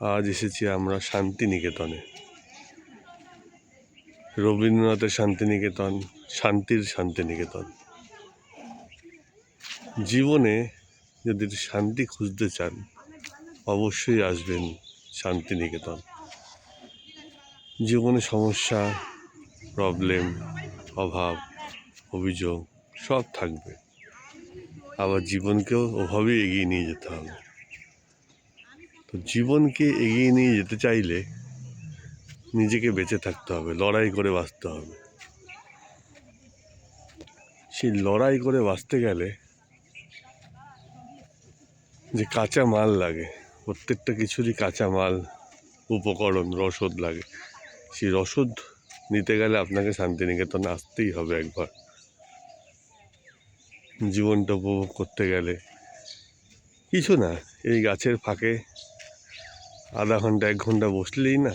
আজ এসেছি আমরা শান্তিনিকেতনে। রবীন্দ্রনাথের শান্তিনিকেতন, শান্তির শান্তিনিকেতন। জীবনে যদি শান্তি খুঁজতে চান, অবশ্যই আসবেন শান্তিনিকেতন। জীবনে সমস্যা, প্রবলেম, অভাব, অভিযোগ সব থাকবে। আবার জীবনকেও ওভাবেই এগিয়ে নিয়ে যেতে হবে। তো জীবনকে এগিয়ে নিয়ে যেতে চাইলে নিজেকে বেঁচে থাকতে হবে, লড়াই করে বাঁচতে হবে। সেই লড়াই করে বাঁচতে গেলে যে কাঁচা মাল লাগে, প্রত্যেকটা কিছুরই কাঁচা মাল, উপকরণ, রসদ লাগে, সেই রসদ নিতে গেলে আপনাকে শান্তিনিকেতনে আসতেই হবে একবার। জীবনটা উপভোগ করতে গেলে কিছু না, এই গাছের ফাঁকে আধা ঘণ্টা, এক ঘণ্টা বসলেই না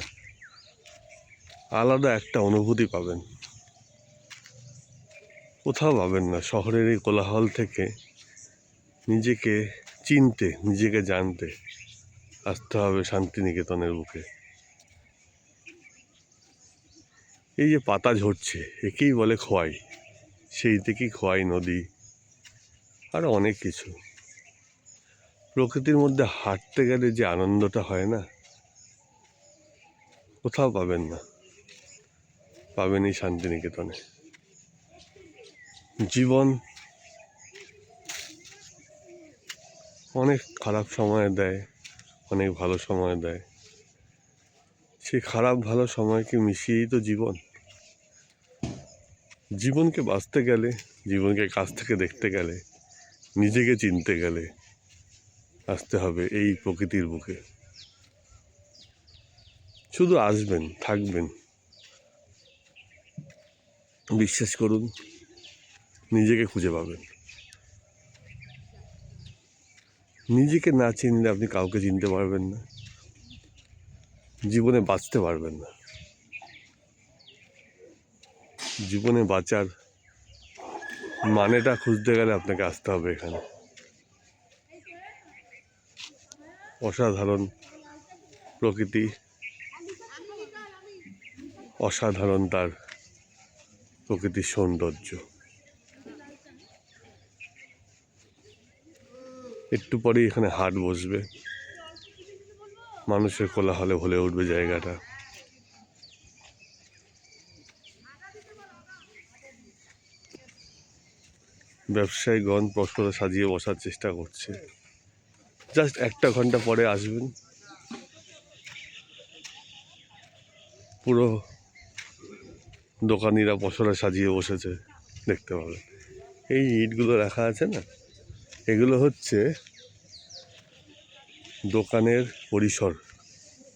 আলাদা একটা অনুভূতি পাবেন। কোথাও পাবেন না, শহরের এই কোলাহল থেকে নিজেকে চিনতে, নিজেকে জানতে আসতে হবে শান্তিনিকেতনের বুকে। এই যে পাতা ঝরছে, একেই বলে খোয়াই। সেই থেকেই খোয়াই নদী আরও অনেক কিছু। প্রকৃতির মধ্যে হাঁটতে গেলে যে আনন্দটা হয় না, কোথাও পাবেন না। পাবেন এই শান্তিনিকেতনে। জীবন অনেক খারাপ সময় দেয়, অনেক ভালো সময় দেয়। সেই খারাপ, ভালো সময়কে মিশিয়েই তো জীবন। জীবনকে বাঁচতে গেলে, জীবনকে কাছ থেকে দেখতে গেলে, নিজেকে চিনতে গেলে আসতে হবে এই প্রকৃতির বুকে। শুধু আসবেন, থাকবেন। বিশ্বাস করুন, নিজেকে খুঁজে পাবেন। নিজেকে না চিনলে আপনি কাউকে চিনতে পারবেন না। জীবনে বাঁচতে পারবেন না। জীবনে বাঁচার মানেটা খুঁজতে গেলে আপনাকে আসতে হবে এখানে। অসাধারণ প্রকৃতি, অসাধারণ তার প্রকৃতির সৌন্দর্য। একটু পরেই এখানে হাট বসবে। মানুষের কোলাহলে ভরে উঠবে জায়গাটা। ব্যবসায়ীগণ পরস্পর সাজিয়ে বসার চেষ্টা করছে। জাস্ট একটা ঘণ্টা পরে আসবেন। পুরো দোকানিরা পশরা সাজিয়ে বসেছে, দেখতে পাবেন। এই ইটগুলো রাখা আছে না? এগুলো হচ্ছে দোকানের পরিসর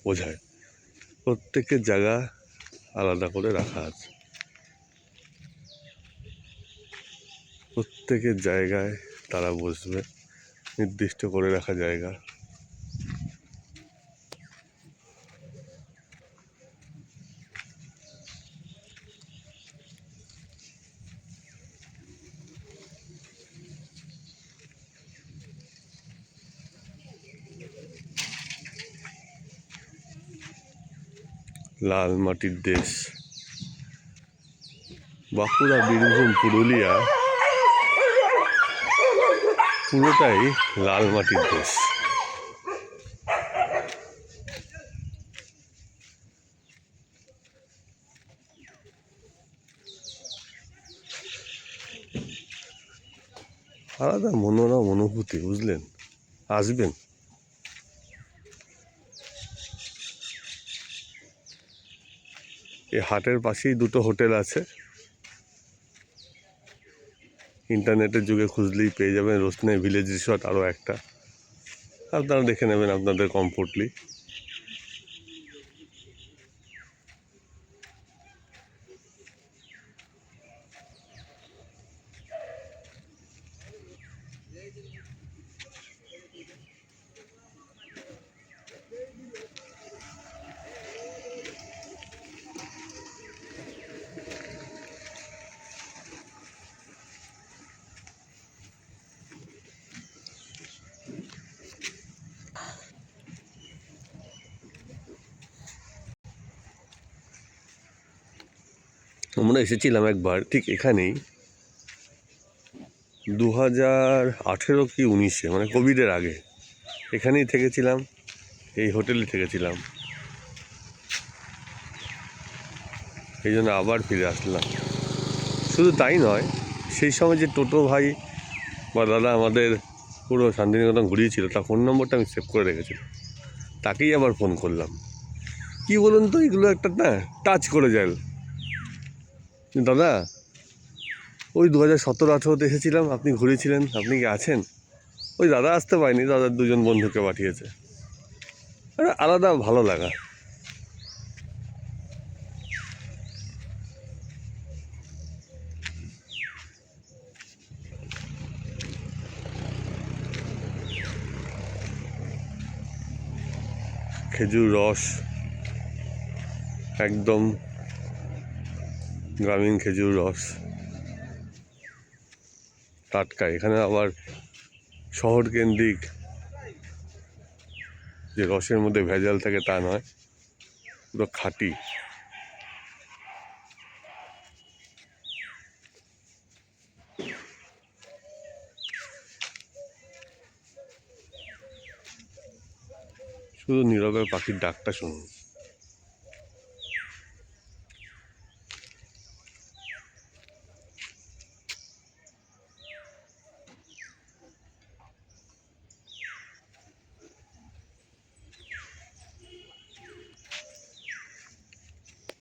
বোঝায়। প্রত্যেকের জায়গা আলাদা করে রাখা আছে। প্রত্যেকের জায়গায় তারা বসবে। নির্দিষ্ট করে রাখা জায়গা। লাল মাটির দেশ। বাঁকুড়া বীরভূম পুরুলিয়া। পুরোটাই লাল মাটির দেশ। আলাদা মনোরম অনুভূতি, বুঝলেন? আসবেন। এই হাটের পাশেই দুটো হোটেল আছে। ইন্টারনেটের যুগে খুঁজলেই পেয়ে যাবেন। রোশনে ভিলেজ রিসর্ট আরও একটা। আপনারা দেখে নেবেন আপনাদের কমফোর্টলি আমরা এসেছিলাম একবার, ঠিক এখানেই। দু হাজার আঠেরো কি উনিশে মানে কোভিডের আগে। এখানেই থেকেছিলাম, এই হোটেলে থেকেছিলাম। এই জন্য আবার ফিরে আসলাম। শুধু তাই নয়, সেই সময় যে টোটো ভাই বা দাদা আমাদের পুরো শান্তিনিকেতন ঘুরিয়েছিল, তার ফোন নম্বরটা আমি সেভ করে রেখেছিলাম। তাকেই আবার ফোন করলাম। কি বলুন তো, এগুলো একটা না টাচ করে যায়। দাদা, ওই দু হাজার সতেরো, আঠেরোতে এসেছিলাম, আপনি ঘুরেছিলেন, আপনি কি আছেন? ওই দাদা আসতে পারেনি, দাদার দুজন বন্ধুকে পাঠিয়েছে। আলাদা ভালো লাগা। খেজুর রস, একদম গ্রামীণ খেজুর রস। টাটকা। এখানে আবার শহর কেন্দ্রিক যে রসের মধ্যে ভেজাল থাকে তা নয়, পুরো খাঁটি। শুধু নীরবে পাখির ডাকটা শুনুন।